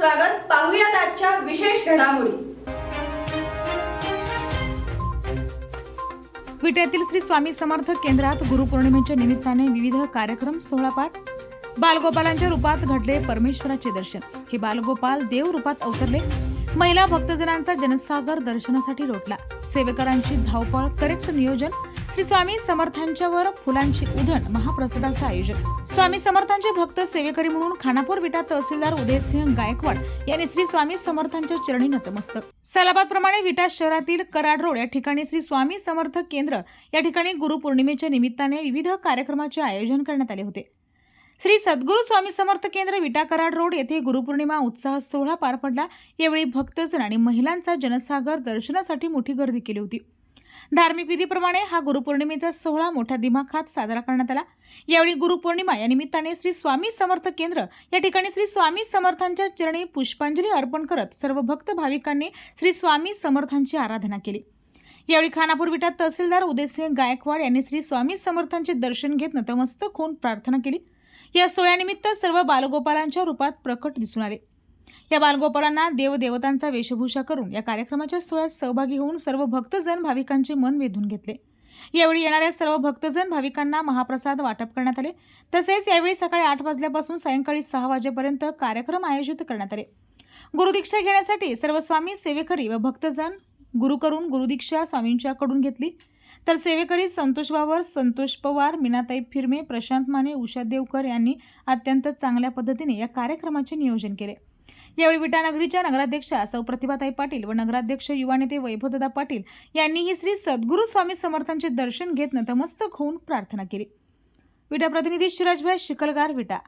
स्वागत. पाहूयात आजच्या विशेष घडामोडी. विट्यातील श्री स्वामी समर्थ केंद्रात गुरुपौर्णिमेच्या निमित्ताने विविध कार्यक्रम सोहळा पाठ बालगोपालांच्या रूपात घडले परमेश्वराचे दर्शन. हे बालगोपाल देव रूपात अवतरले. महिला भक्तजनांचा जनसागर दर्शनासाठी रोटला सेवेकरांची धावपळ करेक्ट नियोजन श्री स्वामी समर्थांच्यावर फुलांची उधण महाप्रसादाचं आयोजन. स्वामी समर्थांचे भक्त सेवेकरी म्हणून खानापूर विटा तहसीलदार उदयसिंह गायकवाड यांनी श्री स्वामी समर्थांच्या चरणी नतमस्तक. सलाबाद प्रमाणे विटा शहरातील कराड रोड या ठिकाणी श्री स्वामी समर्थ केंद्र या ठिकाणी गुरुपौर्णिमेच्या निमित्ताने विविध कार्यक्रमाचे आयोजन करण्यात आले होते. श्री सद्गुरू स्वामी समर्थ केंद्र विटा कराड रोड येथे गुरुपौर्णिमा उत्साह सोहळा पार पडला. यावेळी भक्तजन आणि महिलांचा जनसागर दर्शनासाठी मोठी गर्दी केली होती. धार्मिक विधीप्रमाणे हा गुरुपौर्णिमेचा सोहळा मोठ्या दिमाखात साजरा करण्यात आला. यावेळी गुरुपौर्णिमा या निमित्ताने श्री स्वामी समर्थ केंद्र या ठिकाणी श्री स्वामी समर्थांच्या चरणी पुष्पांजली अर्पण करत सर्व भक्त भाविकांनी श्री स्वामी समर्थांची आराधना केली. यावेळी खानापूर विटात तहसीलदार उदयसिंह गायकवाड यांनी श्री स्वामी समर्थांचे दर्शन घेत नतमस्तक होऊन प्रार्थना केली. या सोहळ्यानिमित्त सर्व बालगोपालांच्या रूपात प्रकट दिसून आले. या बालगोपालांना देवदेवतांचा वेशभूषा करून या कार्यक्रमाच्या सोहळ्यात सहभागी होऊन सर्व भक्तजन भाविकांचे मन वेधून घेतले. यावेळी येणाऱ्या सर्व भक्तजन भाविकांना महाप्रसाद वाटप करण्यात आले. तसेच यावेळी सकाळी आठ वाजल्यापासून सायंकाळी सहा वाजेपर्यंत कार्यक्रम आयोजित करण्यात आले. गुरुदीक्षा घेण्यासाठी सर्व स्वामी सेवेकरी व भक्तजन गुरु करून गुरुदीक्षा स्वामींच्याकडून घेतली. तर सेवेकरी संतोष बाबर संतोष पवार मीनाताई फिरमे प्रशांत माने उषा देवकर यांनी अत्यंत चांगल्या पद्धतीने या कार्यक्रमाचे नियोजन केले. यावेळी विटानगरीच्या नगराध्यक्षा सौ प्रतिभाताई पाटील व नगराध्यक्ष युवा नेते वैभवदादा पाटील यांनीही श्री सद्गुरू स्वामी समर्थांचे दर्शन घेत नतमस्तक होऊन प्रार्थना केली. विटा प्रतिनिधी शिराजभाई शिकलगार विटा.